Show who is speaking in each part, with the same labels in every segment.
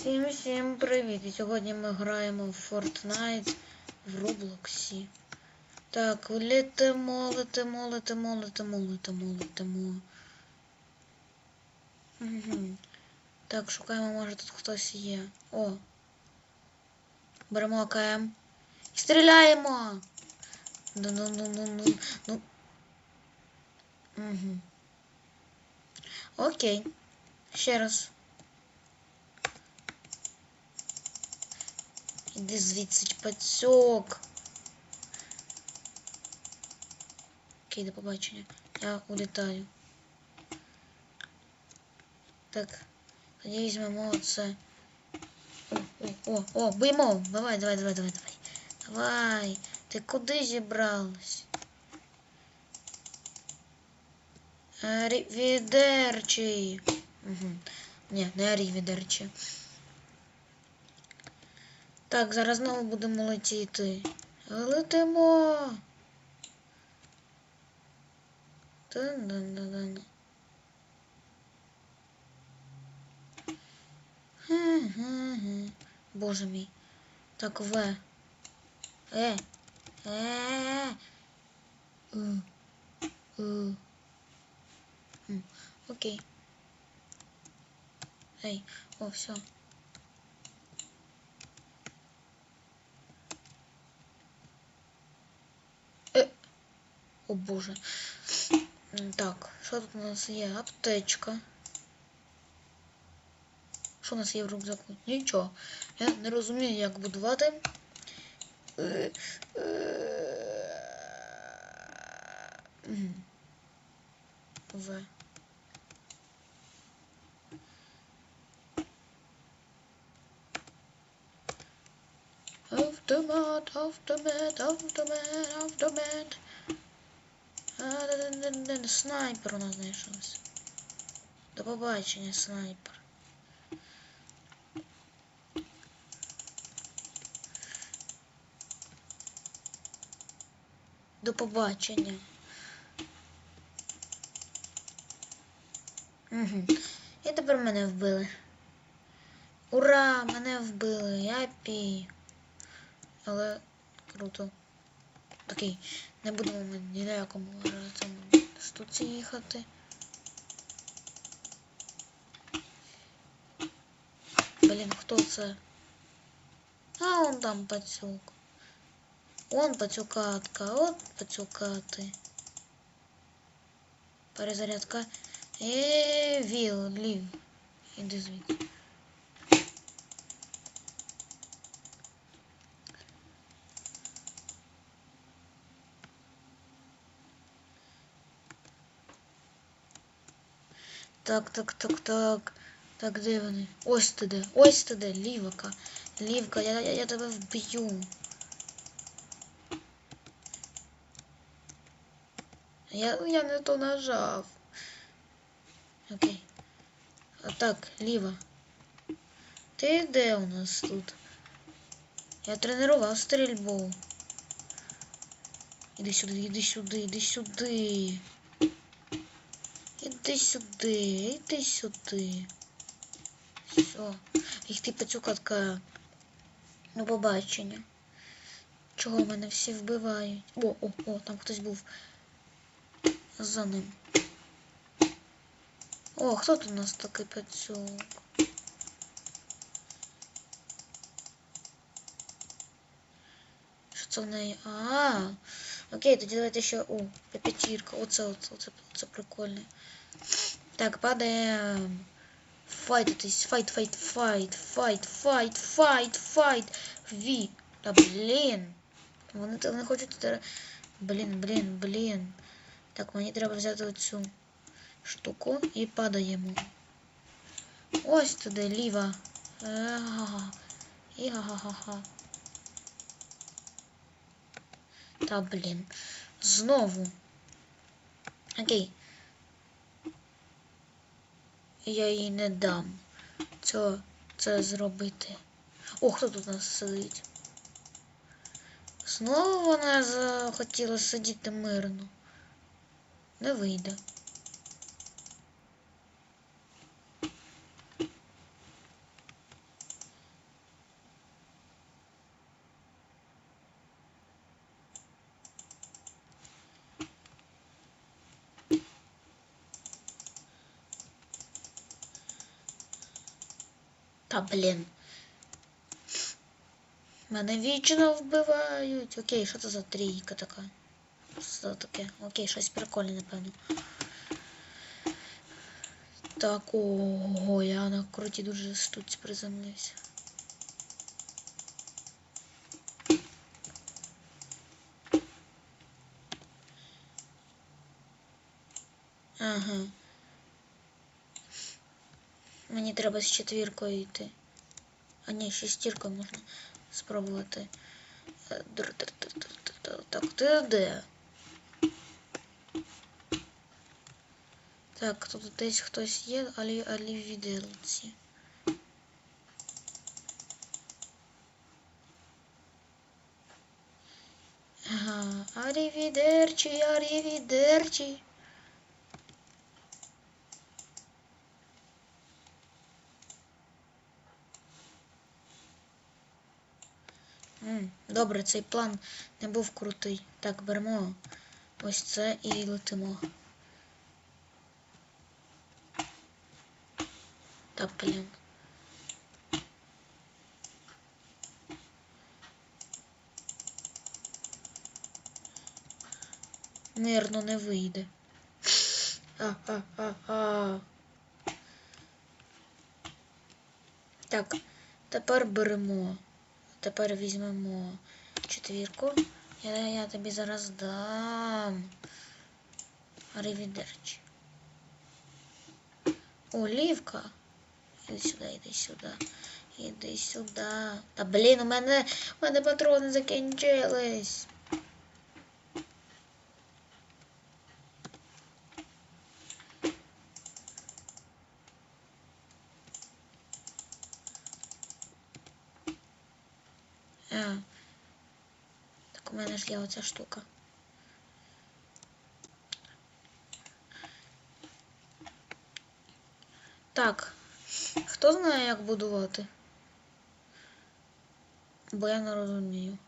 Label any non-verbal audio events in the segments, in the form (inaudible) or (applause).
Speaker 1: Всім всім привіт! Сьогодні ми граємо в Fortnite в Роблоксі. Так, летимо, летимо, летимо, летимо, летимо, летимо. Угу. Так, шукаємо, може тут хтось є. О. Беремо АКМ. І стріляємо! Ну, ну, ну, ну, ну, ну. Угу. Окей. Ще раз. Іди звідси пацьок. Окей, до побачення. Я улітаю. Так. Тоді візьмемо це. О, о, о, о! Давай, давай, давай, давай, давай. Давай. Ти куди зібралась? Рівідерчі. Угу. Ні, не рівідерчі. Так, зараз знову будемо летіти. Летимо. Тан-дан-дан-дан. Ге-ге-ге. Боже мій. Так, В. Е. Е. У. У. Окей. Ей, о, все. О боже. Так, що тут у нас є? Аптечка. Що у нас є в рюкзаку? Нічого. Я не розумію, як будувати. Е, е. В. Автомат, автомат, автомат, автомат. А, да, да, да, да, Снайпер у нас знайшовся. До побачення, снайпер. До побачення. Угу. І тепер мене вбили. Ура! Мене вбили. Я пі. Але круто. Окей, не будемо ми ні на якому цьому штуці їхати. Блін, хто це? А он там пацюк. Он пацюкатка, от пацюкати. Перезарядка. Е, віл, лів. Іди звідси. Так, так, так, так. Так, де вони? Ось ти де. Ось ти де, лівака. Лівка, я, я, я тебе вб'ю. Я, я не то нажав. Окей. А так, ліва. Ти де у нас тут? Я тренував стрільбу. Іди сюди, іди сюди, іди сюди. Іди сюди, іди сюди. Все. Їх ти пацюкатка. Ну, побачення. Чого мене всі вбивають? О, о, о, там хтось був за ним. О, хто тут у нас такий пацюк? Що це в неї? А, окей, тоді давайте ще. О, п'ятірка. Оце, оце, оце, оце прикольне. Так, падаємо. Файтитись, файт, файт, файт, файт, файт, файт, файт. Ві. Та блін. Вони, вони хочуть. Блін, блін, блін. Так, мені треба взяти оцю штуку і падаємо. Ось туди, ліва. Ага. І га-га-га-га. Та блін. Знову. Окей. Я їй не дам це, це зробити. О, хто тут у нас сидить? Знову вона захотіла сидіти мирно. Не вийде. Та блін. Мене вічно вбивають. Окей, що це за трійка така? Що це таке? Окей, щось прикольне, напевно. Так, ого, я на круті дуже штуці приземлився. Ага. Мені треба з четвіркою йти. А ні, шестіркою можна спробувати. Е. Так, ти де? Так, тут десь хтось є, але алівідерці. Ага, арівідерчі, арівідерчі. М, Добре, цей план не був крутий. Так, беремо ось це і летимо. Та блін. Нирно не вийде. А-а-а-а. Так, тепер беремо. Тепер візьмемо четвірку. Я, я тобі зараз дам. Ревідерчі. Олівка. Іди сюди, іди сюди. Іди сюди. Та блін, у мене, у мене патрони закінчились. А. Так у мене ж є оця штука. Так. Хто знає, як будувати? Бо я не розумію.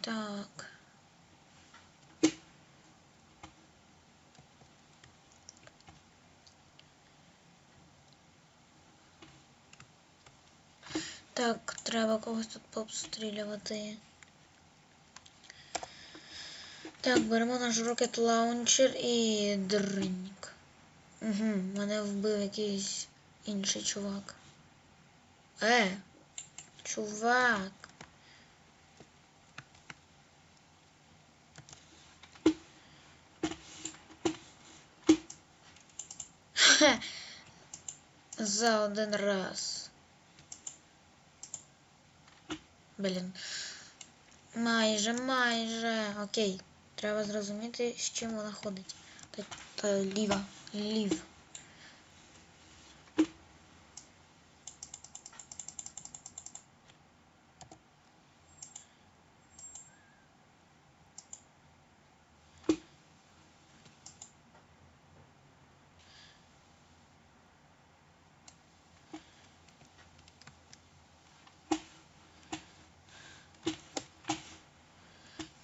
Speaker 1: Так. Так, треба когось тут пообстрілювати. Так, беремо наш рокет лаунчер і дриньк. Угу, мене вбив якийсь інший чувак. Е, чувак. За один раз. Блін. Майже, майже. Окей. Треба зрозуміти, з чим вона ходить. Та, та ліва. Лів.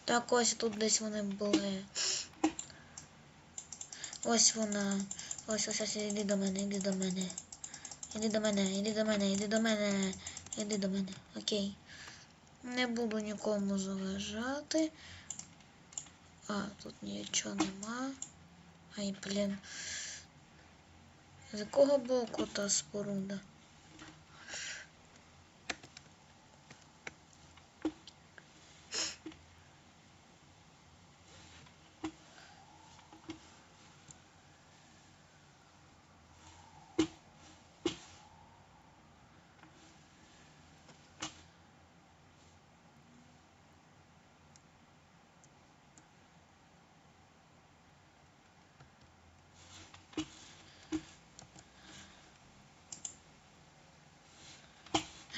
Speaker 1: Так, ось тут десь вони були. Ось вона. Ось ось ось іди до мене, іди до мене. Іди до мене, іди до мене, іди до мене. Іди до мене. Окей. Не буду нікому заважати. А, тут нічого нема. Ай, блін. З якого боку та споруда?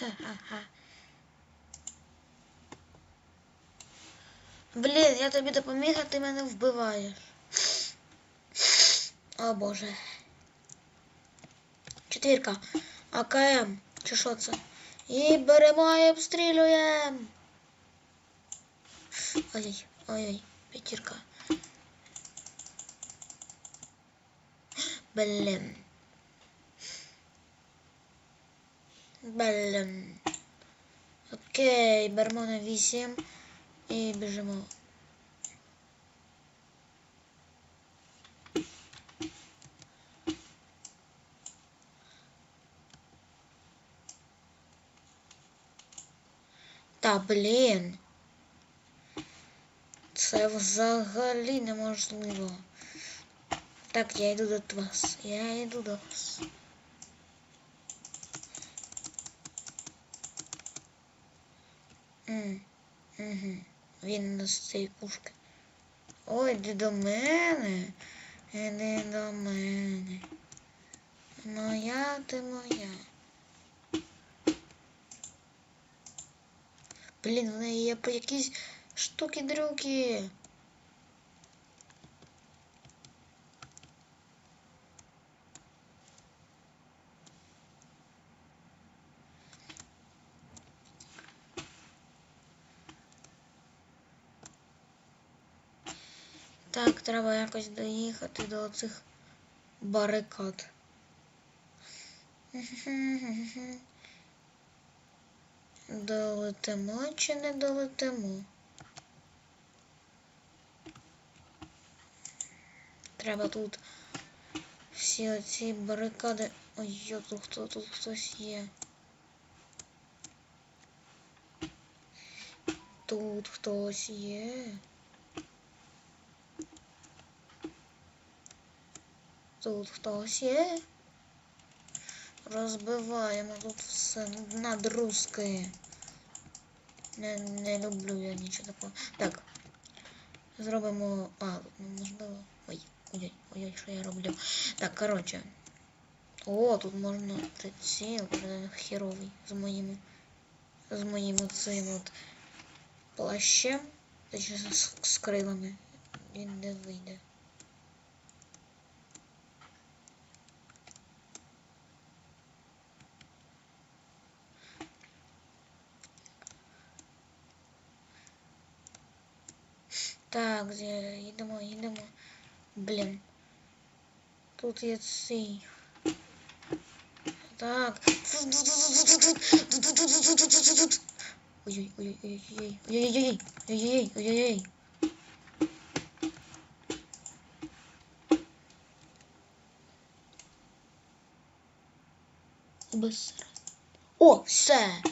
Speaker 1: Ха-ха-ха. Блін, я тобі допоміг, а ти мене вбиваєш. О боже. Четвірка. АКМ. Чи що це? І беремо і обстрілюємо. Ой-ой, ой-ой, п'ятірка. Блін. Блін. Окей, беремо на 8 і біжимо. Та блін. Це взагалі неможливо. Так, я йду до вас. Я йду до вас. М, Угу. Він на цієї пушки. Ой, іди до мене. Іди до мене. Моя ти моя. Блін, в неї є якісь штуки-дрюки. Так, треба якось доїхати до цих барикад. (laughs) Долетимо чи не долетимо? Треба тут всі оці барикади. Ой, йо, тут хто тут хтось є. Тут хтось є. Тут хтось є. Розбиваємо тут все надрузки. Не, не люблю я нічого такого. Так. Зробимо. А, тут неможливо. Ой, ой, ой, що я роблю. Так, коротше. О, тут можна приціл херовий з моїми. З моїм оцим от плащем. Точніше з, з крилами. Він не вийде. Так, де- їдемо, їдемо. Блін. Тут є цей. Так. Ой-ой, ой-ой, ой-ой, ой-ой, ой-ой, ой-ой. Быстро. О, все.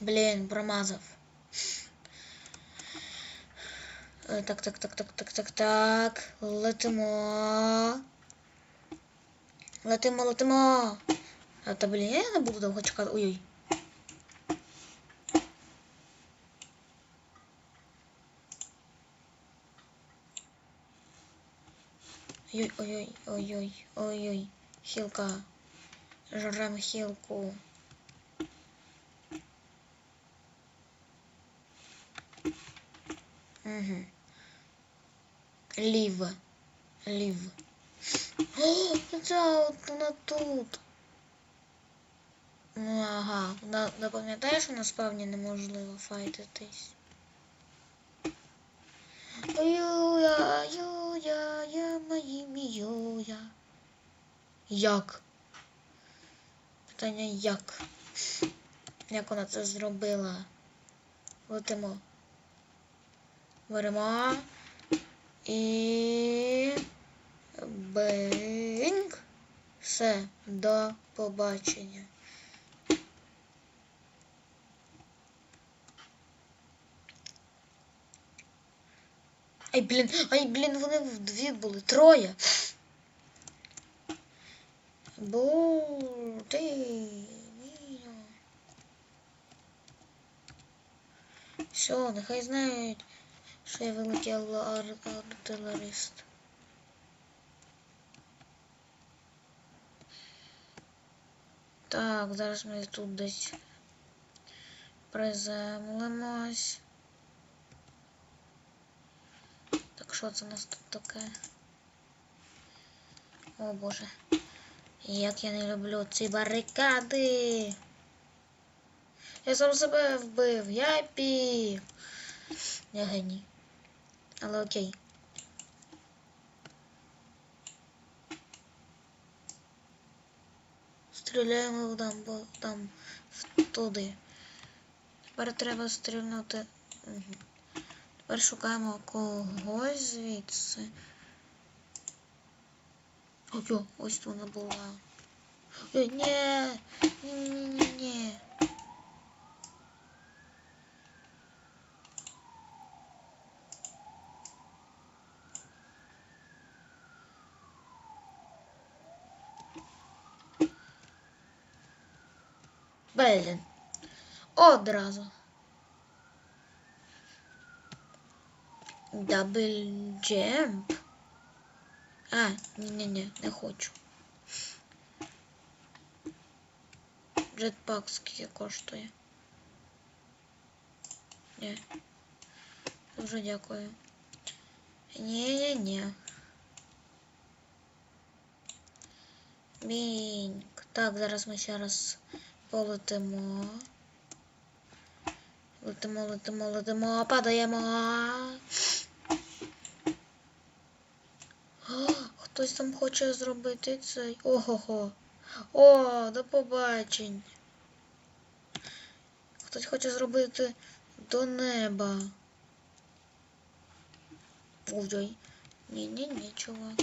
Speaker 1: Блін, промазав. Е, Так, так, так, так, так, так, так. Летимо. Летимо, летимо. А та блін, я не буду довго чекати. Ой-ой. Ой-ой, ой-ой, ой-ой, ой-ой. Хілка. Жрем хілку. Угу. Лів. Лів. О, це вона тут. Ну ага. На, не пам'ятаєш, що насправді неможливо файтитись? Юя, юя, я моїм юя. Як? Питання як? Як вона це зробила? Летимо. Беремо. І. Бинг. Все. До побачення. Ай, блін, ай, блін, вони вдві були. Троє. Бу, ти. Все, нехай знають, я великий ар- артилерист. Так, зараз ми тут десь приземлимось. Так, що це у нас тут таке? О боже. Як я не люблю ці барикади. Я сам себе вбив. Япі. Я геній. Але окей. Стріляємо там, бо там в- туди. Тепер треба стрільнути. Тепер шукаємо когось звідси. Ой, ось вона була. Ой, ні, ні, ні, ні, ні. Блін. Одразу. Дабл джемп. А, ні-ні-ні, не хочу. Джетпак скільки коштує. Ні. Дуже дякую. Ні-ні-ні. Міньк. Так, зараз ми ще раз полетимо. Летимо, летимо, летимо, падаємо. Хтось там хоче зробити цей. Ого-го. О, до побачень. Хтось хоче зробити до неба. Ой-ой. Ні-ні-ні, чувак.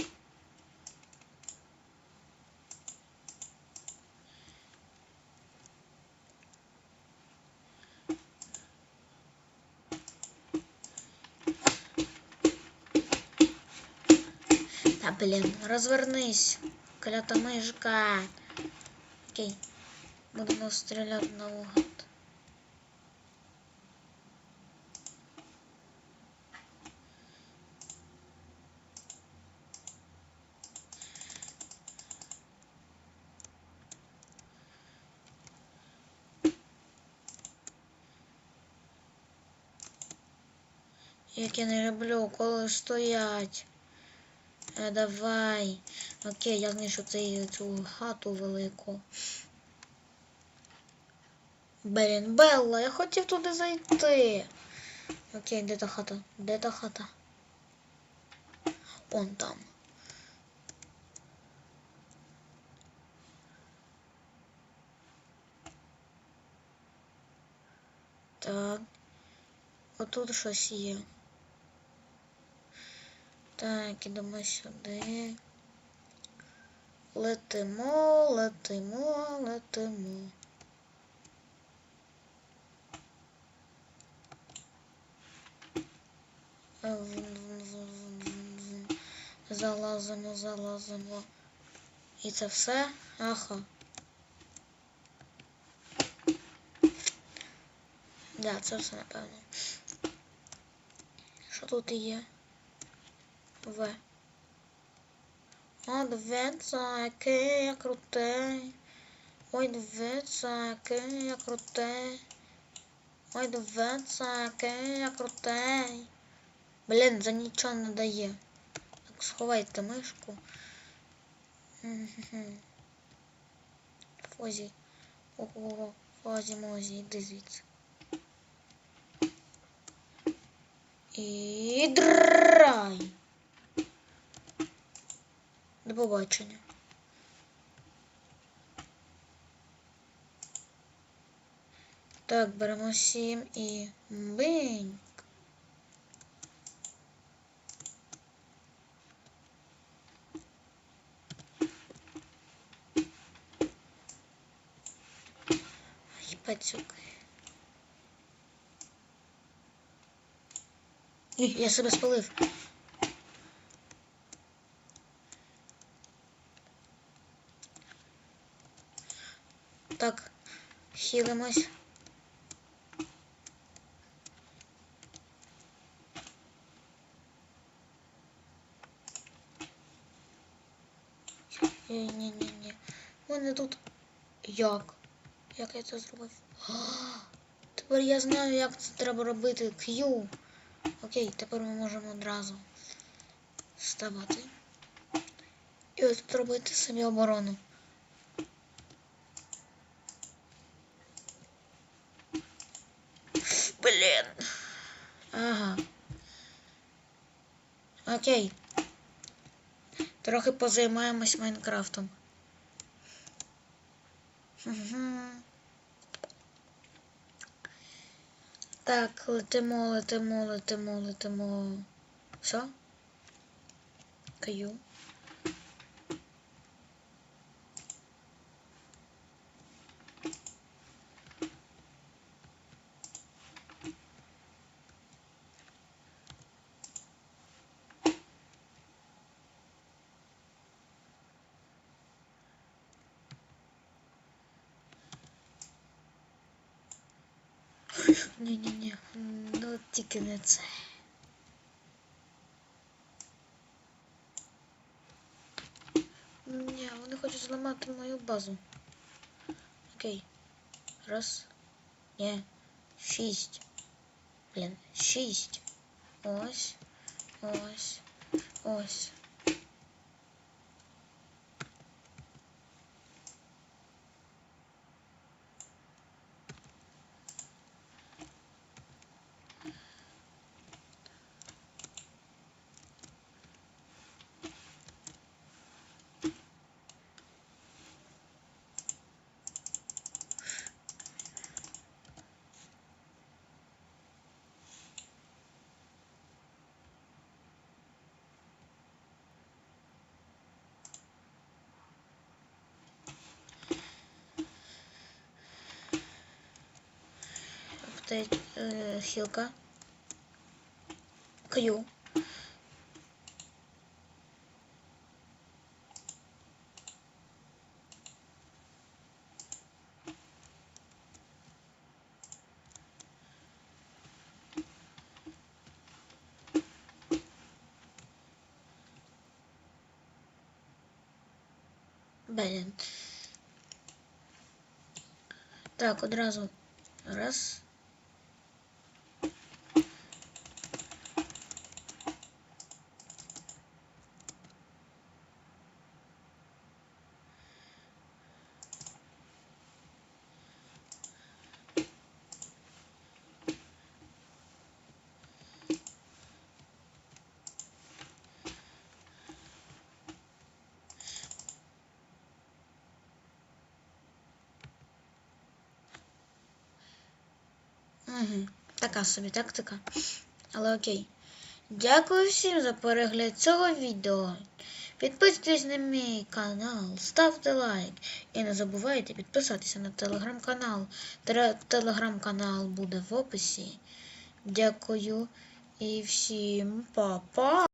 Speaker 1: Розвернись, клята мишка. Окей. Будемо стріляти наугад. Як я не люблю, коли стоять. Давай. Окей, я знайшов цей, цю хату велику. Блін, Белла, я хотів туди зайти. Окей, де та хата? Де та хата? Он там. Так. Отут щось є. Так, ідемо сюди. Летимо, летимо, летимо. Залазимо, залазимо. І це все? Ага. Да, це все напевно. Що тут є? В. О, дивіться, який я крутий. Ой, дивіться, який я крутий. Ой, дивіться, який я крутий. Блін, за нічого не дає. Так, сховайте мишку. Фозі. Ого, Фозі Мозі, іди звідси. І драй. Побачення. Так, беремо сім і бинь. Пацюк. Я себе спалив. Так, хилимось. Ні-ні-ні. У мене тут. Як? Як я це зробив? А, Тепер я знаю, як це треба робити. Q. Окей, тепер ми можемо одразу ставати. І ось тут робити собі оборону. Блін. Ага. Окей. Трохи позаймаємось Майнкрафтом. Так, летимо, летимо, летимо, летимо. Все? Каю. Ні-ні-ні, ну тільки не це. Ні, вони хочуть зламати мою базу. Окей. Раз. Ні. Шість. Блін, шість. Ось. Ось. Ось. Е, хілка. Каю. Блін. Так, одразу. Раз. Угу. Така собі тактика. Але окей. Дякую всім за перегляд цього відео. Підписуйтесь на мій канал, ставте лайк і не забувайте підписатися на телеграм-канал. Телеграм-канал буде в описі. Дякую і всім па-па!